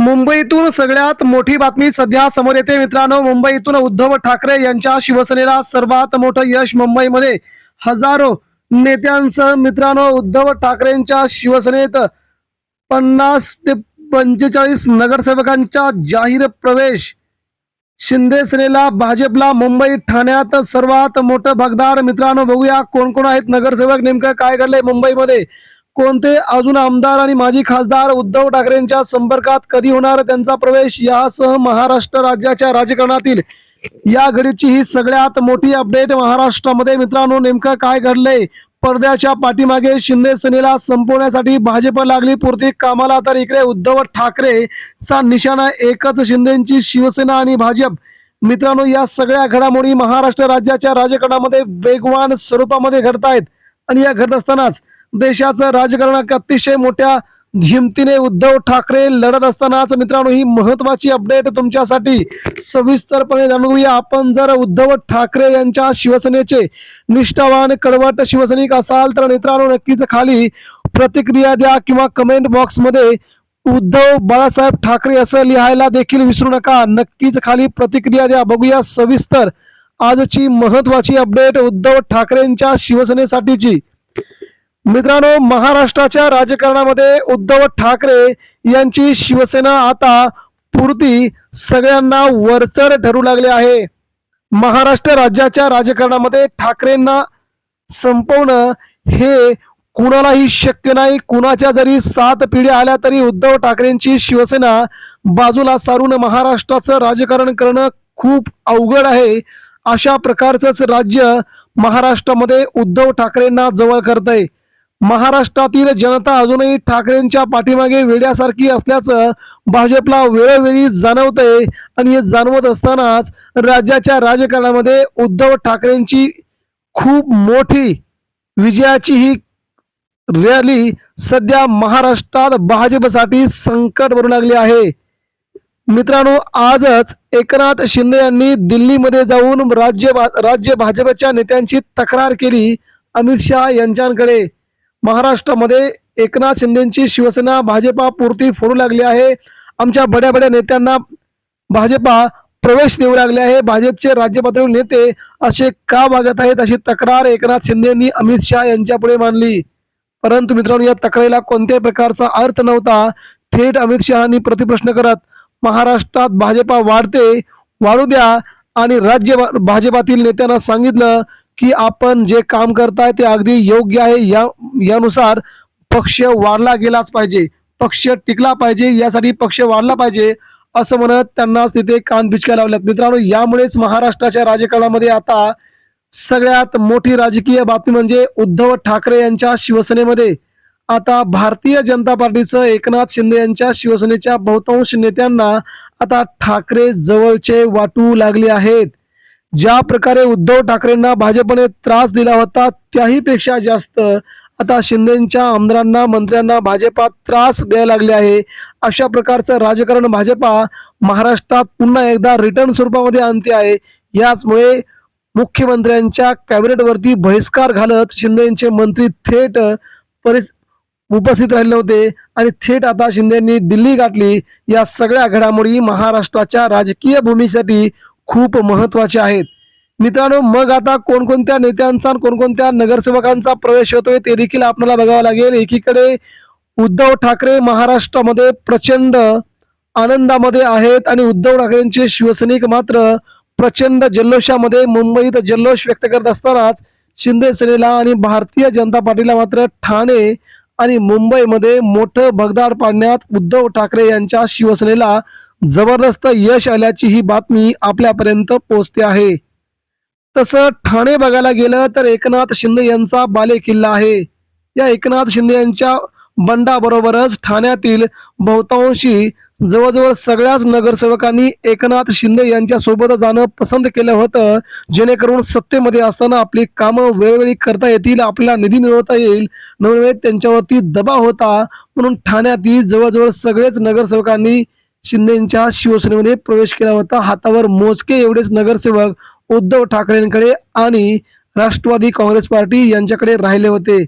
मुंबईतून सगळ्यात मोठी बातमी सध्या समोर येते. मित्रांनो मुंबईतून उद्धव ठाकरे यांच्या शिवसेनेला सर्वात मोठं यश मुंबईमध्ये हजारो नेत्यांसह मित्रांनो उद्धव ठाकरेंच्या शिवसेनेत पन्नास ते पंचेचाळीस नगरसेवकांचा जाहीर प्रवेश. शिंदे सेनेला भाजपला मुंबई ठाण्यात सर्वात मोठं भगदार. मित्रांनो बघूया कोण कोण आहेत नगरसेवक नेमकं काय घडलंय मुंबईमध्ये. कोणते अजून आमदार आणि माजी खासदार उद्धव ठाकरेंच्या संपर्कात कधी होणार त्यांचा प्रवेश? यासह महाराष्ट्र राज्याच्या राजकारणातील या घडीची ही सगळ्यात मोठी अपडेट महाराष्ट्रामध्ये. मित्रांनो नेमकं काय घडलंय? पडद्याच्या पाठीमागे शिंदे सेनेला संपवण्यासाठी भाजप लागली पुरती. कामाला तर इकडे उद्धव ठाकरेचा निशाणा एकच शिंदेची शिवसेना आणि भाजप. मित्रांनो या सगळ्या घडामोडी महाराष्ट्र राज्याच्या राजकारणामध्ये वेगवान स्वरूपामध्ये घडतायत. आणि या घडत असतानाच देशाचं राजकारण अतिशय मोठ्या हिमतीने उद्धव ठाकरे लढत असतानाच मित्रांनो ही महत्वाची अपडेट तुमच्यासाठी सविस्तरपणे जाणून घेऊया आपण जर उद्धव ठाकरे यांच्या शिवसेनेचे निष्ठावान कडवट शिवसैनिक असाल तर मित्रांनो नक्कीच खाली प्रतिक्रिया द्या किंवा कमेंट बॉक्समध्ये उद्धव बाळासाहेब ठाकरे असं लिहायला देखील विसरू नका. नक्कीच खाली प्रतिक्रिया द्या. बघूया सविस्तर. आजची महत्वाची अपडेट उद्धव ठाकरेंच्या शिवसेनेसाठीची. मित्रांनो महाराष्ट्राच्या राजकारणामध्ये उद्धव ठाकरे यांची शिवसेना आता पुरती सगळ्यांना वरचर ठरू लागले आहे. महाराष्ट्र राज्याच्या राजकारणामध्ये ठाकरेंना संपवणं हे कुणालाही शक्य नाही. कुणाच्या जरी सात पिढ्या आल्या तरी उद्धव ठाकरेंची शिवसेना बाजूला सारून महाराष्ट्राचं राजकारण करणं खूप अवघड आहे. अशा प्रकारचंच राज्य महाराष्ट्रामध्ये उद्धव ठाकरेंना जवळ करतंय. महाराष्ट्रातील जनता अजूनही ठाकरेंच्या पाठीमागे वेड्यासारखी असल्याचं भाजपला वेळोवेळी जाणवतंय आणि हे जाणवत असतानाच राज्याच्या राजकारणामध्ये उद्धव ठाकरेंची खूप मोठी विजयाची ही रॅली सध्या महाराष्ट्रात भाजपसाठी संकट भरू लागली आहे. मित्रांनो आजच एकनाथ शिंदे यांनी दिल्लीमध्ये जाऊन राज्य राज्य भाजपच्या नेत्यांची तक्रार केली अमित शहा यांच्याकडे. महाराष्ट्रामध्ये एकनाथ शिंदेची शिवसेना भाजपा पुरती फोडू लागली आहे. आमच्या बड्या बड्या नेत्यांना भाजपा प्रवेश देऊ लागले आहे. भाजपचे राज्य पातळीवर नेते असे का वागत आहेत अशी तक्रार एकनाथ शिंदेनी अमित शहा यांच्यापुढे मांडली. परंतु मित्रांनो या तक्रारीला कोणत्याही प्रकारचा अर्थ नव्हता. थेट अमित शहानी प्रतिप्रश्न करत महाराष्ट्रात भाजपा वाढते वाढू द्या आणि राज्य भाजपातील नेत्यांना सांगितलं की आपण जे काम करताय ते अगदी योग्य आहे. या यानुसार पक्ष वाढला गेलाच पाहिजे. पक्ष टिकला पाहिजे. यासाठी पक्ष वाढला पाहिजे असं म्हणत त्यांना तिथे कान पिचका लावल्यात मित्रांनो यामुळेच महाराष्ट्राच्या राजकारणामध्ये आता सगळ्यात मोठी राजकीय बातमी म्हणजे उद्धव ठाकरे यांच्या शिवसेनेमध्ये. आता भारतीय जनता पार्टीचं एकनाथ शिंदे यांच्या शिवसेनेच्या बहुतांश नेत्यांना आता ठाकरे जवळचे वाटू लागले आहेत. ज्या प्रकारे उद्धव ठाकरेंना भाजपने त्रास दिला होता त्याही पेक्षा जास्त आता शिंदेच्या आमदारांना मंत्र्यांना भाजपात त्रास द्यायला लागले आहे. अशा प्रकारचं राजकारण भाजपा महाराष्ट्रात पुन्हा एकदा रिटर्न स्वरूपामध्ये आणते आहे. याचमुळे मुख्यमंत्र्यांच्या कॅबिनेटवरती बहिष्कार घालत शिंदेचे मंत्री थेट परिस उपस्थित राहिले होते आणि थेट आता शिंदेंनी दिल्ली गाठली. या सगळ्या घडामोडी महाराष्ट्राच्या राजकीय भूमीसाठी खूप महत्त्वाचे आहेत. मित्रांनो मग आता कोणकोणत्या नेत्यांचा कोणकोणत्या नगरसेवकांचा प्रवेश होतोय ते देखील आपल्याला बघावं लागेल. एकीकडे उद्धव ठाकरे महाराष्ट्रामध्ये प्रचंड आनंदामध्ये आहेत आणि उद्धव ठाकरेंचे शिवसैनिक मात्र प्रचंड जल्लोषामध्ये मुंबईत जल्लोष व्यक्त करत असतानाच शिंदे सेनेला आणि भारतीय जनता पार्टीला मात्र ठाणे आणि मुंबईमध्ये मोठं भगदाड पाडण्यात उद्धव ठाकरे यांच्या शिवसेनेला जबरदस्त यश आल्याची ही बातमी आपल्यापर्यंत पोहोचते आहे. तसं ठाणे बघायला गेलं तर एकनाथ शिंदे यांचा बाले किल्ला आहे. या एकनाथ शिंदे यांच्या बंडाबरोबरच ठाण्यातील बहुतांशी जवळजवळ सगळ्याच नगरसेवकांनी एकनाथ शिंदे यांच्या सोबत जाणं पसंत केलं होतं. जेणेकरून सत्तेमध्ये असताना आपली कामं वेळोवेळी करता येतील आपल्याला निधी मिळवता येईल. नवनवे त्यांच्यावरती दबाव होता म्हणून ठाण्यातील जवळजवळ सगळेच नगरसेवकांनी शिंदेच्या शिवसेनेमध्ये प्रवेश केला होता. हातावर मोजके एवढेच नगरसेवक उद्धव ठाकरेंकडे आणि राष्ट्रवादी काँग्रेस पार्टी यांच्याकडे राहिले होते.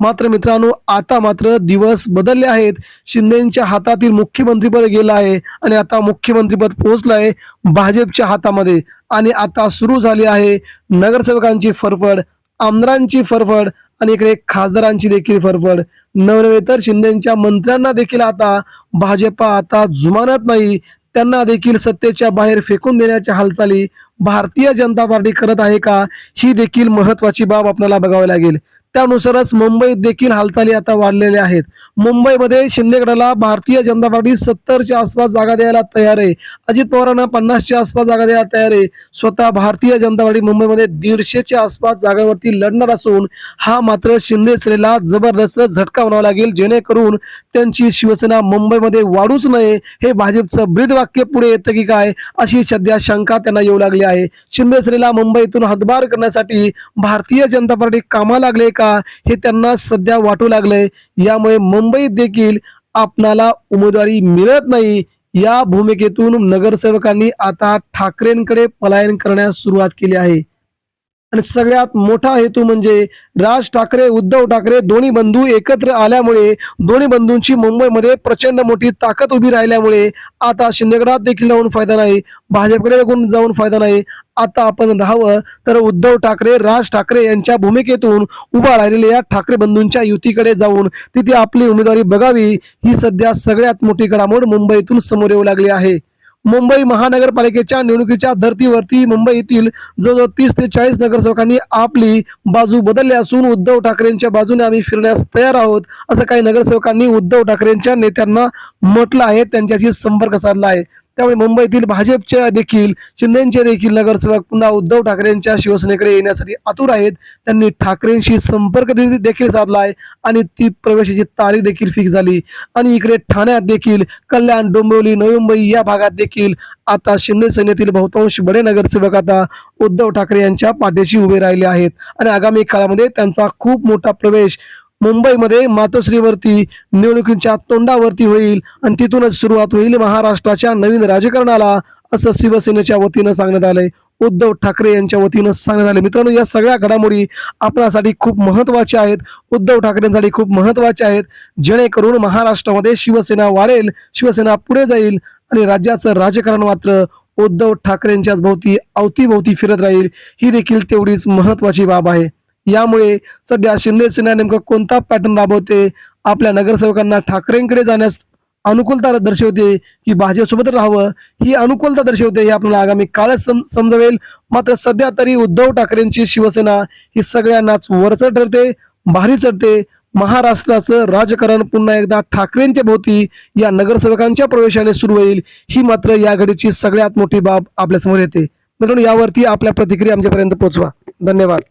मात्र मित्रांनो आता मात्र दिवस बदलले आहेत. शिंदेच्या हातातील मुख्यमंत्रीपद गेलं आहे आणि आता मुख्यमंत्रीपद पोहोचलं आहे भाजपच्या हातामध्ये. आणि आता सुरू झाली आहे नगरसेवकांची फरफड आमदारांची फरफड आणि इकडे खासदारांची देखील फरफड. नवनवे तर शिंदेच्या मंत्र्यांना देखील आता भाजपा आता जुमानत नाही. त्यांना देखील सत्तेच्या बाहेर फेकून देण्याच्या हालचाली भारतीय जनता पार्टी करत आहे का? ही देखील महत्वाची बाब आपल्याला बघावी लागेल. त्यानुसारच मुंबईत देखील हालचाली आता वाढलेल्या आहेत. मुंबईमध्ये शिंदेगडाला भारतीय जनता पार्टी सत्तरच्या आसपास जागा द्यायला तयार आहे. अजित पवारांना पन्नासच्या आसपास जागा द्यायला तयार आहे. स्वतः भारतीय जनता पार्टी मुंबईमध्ये दीडशेच्या आसपास जागांवरती लढणार असून हा मात्र शिंदे सेनेला जबरदस्त झटका म्हणावा लागेल. जेणेकरून त्यांची शिवसेना मुंबईमध्ये वाढूच नये. हे भाजपचं ब्रीदवाक्य पुढे येतं की काय? अशी सध्या शंका त्यांना येऊ लागली आहे. शिंदे सेनेला मुंबईतून हतबार करण्यासाठी भारतीय जनता पार्टी कामा लागले का? हे त्यांना सध्या वाटू लागलंय. यामुळे मुंबईत देखील आपणाला उमेदवारी मिळत नाही. या भूमिकेतून नगरसेवकांनी आता ठाकरेंकडे पलायन करण्यास सुरुवात केली आहे. आणि सगळ्यात मोठा हेतू म्हणजे राज ठाकरे उद्धव ठाकरे दोन्ही बंधू एकत्र आल्यामुळे दोन्ही बंधूंची मुंबईमध्ये प्रचंड मोठी ताकद उभी राहिल्यामुळे आता शिंदेगडात देखील जाऊन फायदा नाही भाजपकडे जाऊन जाऊन फायदा नाही. आता आपण राहावं तर उद्धव ठाकरे राज ठाकरे यांच्या भूमिकेतून उभा राहिलेल्या या ठाकरे बंधूंच्या युतीकडे जाऊन तिथे आपली उमेदवारी बघावी ही सध्या सगळ्यात मोठी घडामोड मुंबईतून समोर येऊ लागली आहे. मुंबई महानगरपालिकेच्या निवडणुकीच्या धर्तीवरती मुंबईतील जवळजवळ तीस ते चाळीस नगरसेवकांनी आपली बाजू बदलली असून उद्धव ठाकरेंच्या बाजूने आम्ही फिरण्यास तयार आहोत असं काही नगरसेवकांनी उद्धव ठाकरेंच्या नेत्यांना म्हटलं आहे त्यांच्याशी संपर्क साधला आहे. त्यामुळे मुंबईतील भाजपच्या देखील शिंदेचे देखील नगरसेवक पुन्हा उद्धव ठाकरेंच्या शिवसेनेकडे येण्यासाठी आतुर आहेत. त्यांनी ठाकरेंशी संपर्क देखील साधला आहे आणि ती प्रवेशाची तारीख देखील फिक्स झाली. आणि इकडे ठाण्यात देखील कल्याण डोंबिवली नवी मुंबई या भागात देखील आता शिंदे सेनेतील बहुतांश बडे नगरसेवक आता उद्धव ठाकरे यांच्या पाठीशी उभे राहिले आहेत. आणि आगामी काळामध्ये त्यांचा खूप मोठा प्रवेश मुंबईमध्ये मातोश्रीवरती निवडणुकीच्या तोंडावरती होईल आणि तिथूनच सुरुवात होईल महाराष्ट्राच्या नवीन राजकारणाला असं शिवसेनेच्या वतीनं सांगण्यात आलंय. उद्धव ठाकरे यांच्या वतीनं सांगण्यात आले मित्रांनो या सगळ्या घडामोडी आपणासाठी खूप महत्त्वाच्या आहेत. उद्धव ठाकरेंसाठी खूप महत्त्वाच्या आहेत. जेणेकरून महाराष्ट्रामध्ये शिवसेना वाढेल शिवसेना पुढे जाईल आणि राज्याचं राजकारण मात्र उद्धव ठाकरेंच्याच भोवती अवतीभोवती फिरत राहील. ही देखील तेवढीच महत्वाची बाब आहे. यामुळे सध्या शिंदे सेना नेमका कोणता पॅटर्न राबवते? आपल्या नगरसेवकांना ठाकरेंकडे जाण्यास अनुकूलता दर्शवते की भाजपसोबत राहावं? ही अनुकूलता दर्शवते हे आपल्याला आगामी काळच सम समजवेल. मात्र सध्या तरी उद्धव ठाकरेंची शिवसेना ही सगळ्यांनाच वरचढ ठरते भारी चढते. महाराष्ट्राचं राजकारण पुन्हा एकदा ठाकरेंच्या भोवती या नगरसेवकांच्या प्रवेशाने सुरू होईल. ही मात्र या घडीची सगळ्यात मोठी बाब आपल्यासमोर येते. मित्रांनो यावरती आपल्या प्रतिक्रिया आमच्यापर्यंत पोहोचवा. धन्यवाद.